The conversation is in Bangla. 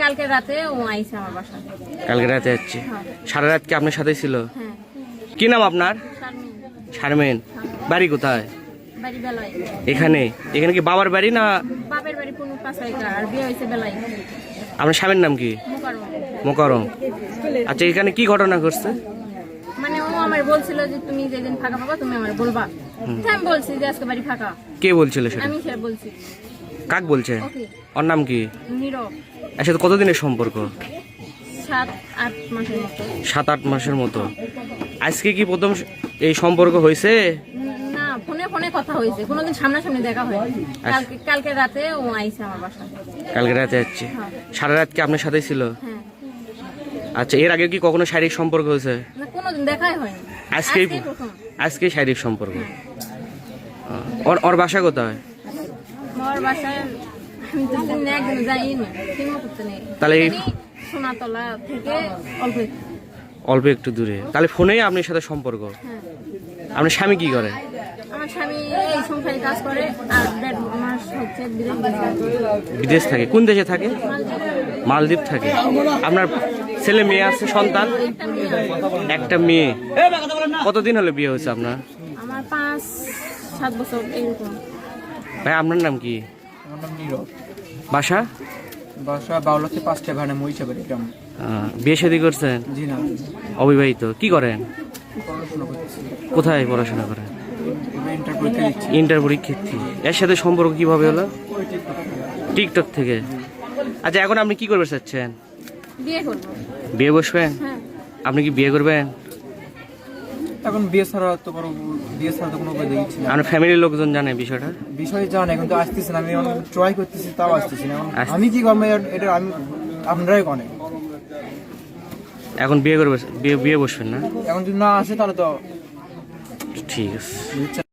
কালকে রাতে ও আইছে আমার বাসা কালকে রাতে যাচ্ছে। হ্যাঁ। সারা রাত কি আপনার সাথে ছিল? হ্যাঁ। কি নাম আপনার? শারমিন। বাড়ি কোথায়? এখানে। এখানে কি বাবার বাড়ি না? বাপের বাড়ি আর বিয়ে হয়েছে বেলায়। আপনার স্বামীর নাম কি? মুকারম মোকারম আচ্ছা এখানে কি ঘটনা ঘটছে? মানে ও আমার বলছিল যে তুমি যেদিন ফাঁকা পাবা তুমি আমার বলবা। আমি বলছি যে আজকে বাড়ি ফাঁকা। কে বলছিল সেটা? আমি সে বলছি। কাক বলছে? ওর নাম কি? নীরব। এর সাথে কতদিনের সম্পর্ক? সাত আট মাসের মতো। সাত আট মাসের মতো। আজকে কি প্রথম এই সম্পর্ক হয়েছে? না ফোনে ফোনে কথা হয়েছে। কোনোদিন সামনাসামনি দেখা হয় আচ্ছা। কালকে কালকে রাতে ও আইছে আমার বাসা। কালকে রাতে যাচ্ছে হ্যাঁ। সারা রাত কি আপনার সাথে ছিল? হ্যাঁ। আচ্ছা এর আগে কি কখনো শারীরিক সম্পর্ক হয়েছে? না কোনোদিন দেখাই হয়নি। আজকেই আজকেই আজকে শারীরিক সম্পর্ক। ওর ওর বাসা কোথায়? আমার বাসায় আমি তো একদিন যাইনি কিনো করতে নেই। তাহলে সোনাতলা থেকে অল্প একটু। অল্প একটু দূরে। তাহলে ফোনেই আপনার সাথে সম্পর্ক। হ্যাঁ। আপনার স্বামী কি করে? আমার স্বামী এই সংসারে কাজ করে আর দেড় মাস হচ্ছে বিদেশ থাকে। কোন দেশে থাকে? মালদ্বীপ থাকে। আপনার ছেলে মেয়ে আছে সন্তান? একটা মেয়ে। একটা মেয়ে কতদিন হলো বিয়ে হয়েছে আপনার? আমার পাঁচ সাত বছর এরকম। ভাই আপনার নাম কি? আমার নাম নীরব। বাসা? বাসা বাউলাতে পাঁচটা ভাড়া বাড়ি গ্রাম। বিয়ে শাদী করছেন? জি না। অবিবাহিত। কি করেন? পড়াশোনা করতেছি কোথায় পড়াশোনা করেন? ইন্টার পরীক্ষা দিচ্ছি। ইন্টার পরীক্ষার্থী। এর সাথে সম্পর্ক কীভাবে হলো? টিকটক থেকে। আচ্ছা এখন আপনি কি করবে চাচ্ছেন? বিয়ে করব। বিয়ে বসবেন? হ্যাঁ। আপনি কি বিয়ে করবেন? এখন বিয়ে ছাড়া তো কোনো বিয়ে ছাড়া তো কোনো উপায় দেখছি না। আপনার ফ্যামিলির লোকজন জানে বিষয়টা? বিষয় জানে কিন্তু আসতেছি না আমি ট্রাই করতেছি তাও আসতেছি না। আমি কি করব এটা আমি আপনারাই কনে এখন বিয়ে করবে বিয়ে বিয়ে বসবেন না? এখন যদি না আসে তাহলে তো ঠিক আছে।